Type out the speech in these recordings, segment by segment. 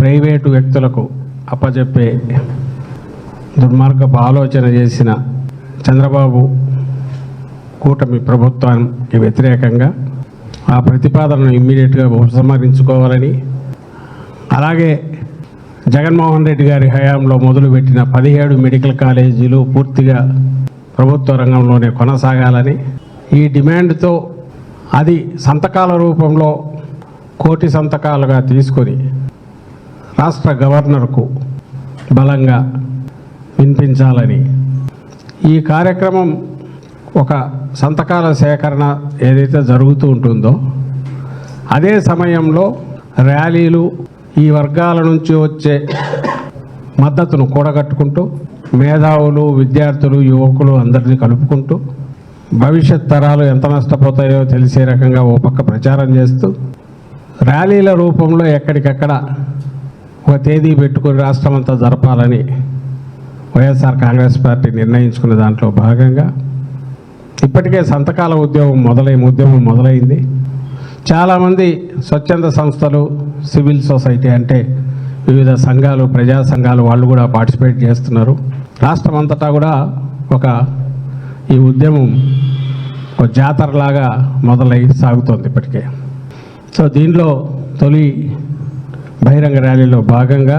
Private వ్యక్తులకు అప్పచెప్పే దుర్మార్గపు ఆలోచన చేసిన చంద్రబాబు కూటమి ప్రభుత్వానికి వ్యతిరేకంగా ఆ ప్రతిపాదనను ఇమ్మీడియట్గా ఉపసంహరించుకోవాలని అలాగే జగన్మోహన్ రెడ్డి గారి హయాంలో మొదలుపెట్టిన పదిహేడు మెడికల్ కాలేజీలు పూర్తిగా ప్రభుత్వ రంగంలోనే కొనసాగాలని ఈ డిమాండ్తో అది సంతకాల రూపంలో కోటి సంతకాలుగా తీసుకొని రాష్ట్ర గవర్నర్కు బలంగా వినిపించాలని. ఈ కార్యక్రమం ఒక సంతకాల సేకరణ ఏదైతే జరుగుతూ ఉంటుందో అదే సమయంలో ర్యాలీలు ఈ వర్గాల నుంచి వచ్చే మద్దతును కూడగట్టుకుంటూ మేధావులు విద్యార్థులు యువకులు అందరినీ కలుపుకుంటూ భవిష్యత్ తరాలు ఎంత నష్టపోతాయో తెలిసే రకంగా ఓ పక్క ప్రచారం చేస్తూ ర్యాలీల రూపంలో ఎక్కడికక్కడ ఒక తేదీ పెట్టుకుని రాష్ట్రం అంతా జరపాలని వైఎస్ఆర్ కాంగ్రెస్ పార్టీ నిర్ణయించుకున్న దాంట్లో భాగంగా ఇప్పటికే సంతకాల ఉద్యమం మొదలై ఉద్యమం మొదలైంది. చాలామంది స్వచ్ఛంద సంస్థలు సివిల్ సొసైటీ అంటే వివిధ సంఘాలు ప్రజా సంఘాలు వాళ్ళు కూడా పార్టిసిపేట్ చేస్తున్నారు. రాష్ట్రం అంతటా కూడా ఒక ఈ ఉద్యమం ఒక జాతరలాగా మొదలై సాగుతోంది ఇప్పటికే. సో దీనిలో తొలి బహిరంగ ర్యాలీలో భాగంగా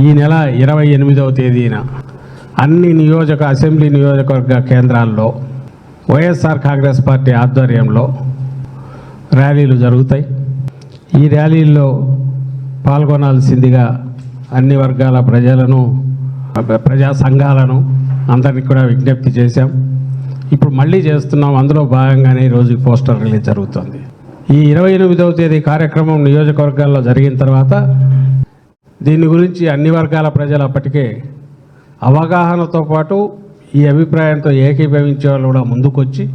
ఈ నెల ఇరవై ఎనిమిదవ తేదీన అన్ని నియోజక అసెంబ్లీ నియోజకవర్గ కేంద్రాల్లో వైఎస్ఆర్ కాంగ్రెస్ పార్టీ ఆధ్వర్యంలో ర్యాలీలు జరుగుతాయి. ఈ ర్యాలీల్లో పాల్గొనాల్సిందిగా అన్ని వర్గాల ప్రజలను ప్రజా సంఘాలను అందరినీ కూడా విజ్ఞప్తి చేశాం. ఇప్పుడు మళ్ళీ చేస్తున్నాం. అందులో భాగంగానే ఈరోజు పోస్టర్ రిలీజ్ జరుగుతుంది. ఈ ఇరవై ఎనిమిదవ తేదీ కార్యక్రమం నియోజకవర్గాల్లో జరిగిన తర్వాత దీని గురించి అన్ని వర్గాల ప్రజలు అప్పటికే అవగాహనతో పాటు ఈ అభిప్రాయంతో ఏకీభవించే వాళ్ళు కూడా ముందుకొచ్చి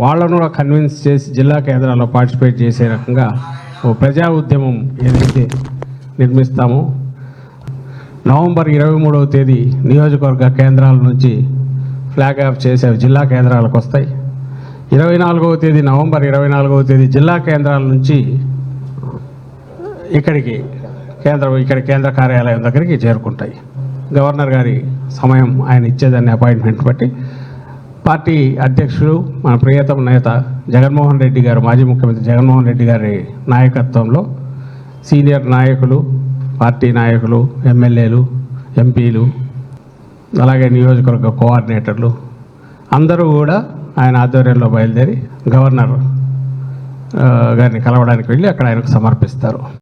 వాళ్ళను కూడా కన్విన్స్ చేసి జిల్లా కేంద్రాల్లో పార్టిసిపేట్ చేసే రకంగా ఓ ప్రజా ఉద్యమం ఏదైతే నిర్మిస్తామో నవంబర్ ఇరవై మూడవ తేదీ నియోజకవర్గ కేంద్రాల నుంచి ఫ్లాగ్ ఆఫ్ చేసే జిల్లా కేంద్రాలకు వస్తాయి. ఇరవై నాలుగవ తేదీ నవంబర్ ఇరవై నాలుగవ తేదీ జిల్లా కేంద్రాల నుంచి ఇక్కడికి కేంద్ర ఇక్కడ కేంద్ర కార్యాలయం దగ్గరికి చేరుకుంటాయి. గవర్నర్ గారి సమయం ఆయన ఇచ్చేదాన్ని అపాయింట్మెంట్ బట్టి పార్టీ అధ్యక్షుడు మన ప్రియతమ నేత జగన్మోహన్ రెడ్డి గారు మాజీ ముఖ్యమంత్రి జగన్మోహన్ రెడ్డి గారి నాయకత్వంలో సీనియర్ నాయకులు పార్టీ నాయకులు ఎమ్మెల్యేలు ఎంపీలు అలాగే నియోజకవర్గ కోఆర్డినేటర్లు అందరూ కూడా ఆయన ఆధ్వర్యంలో బయలుదేరి గవర్నర్ గారిని కలవడానికి వెళ్ళి అక్కడ ఆయనకు సమర్పిస్తారు.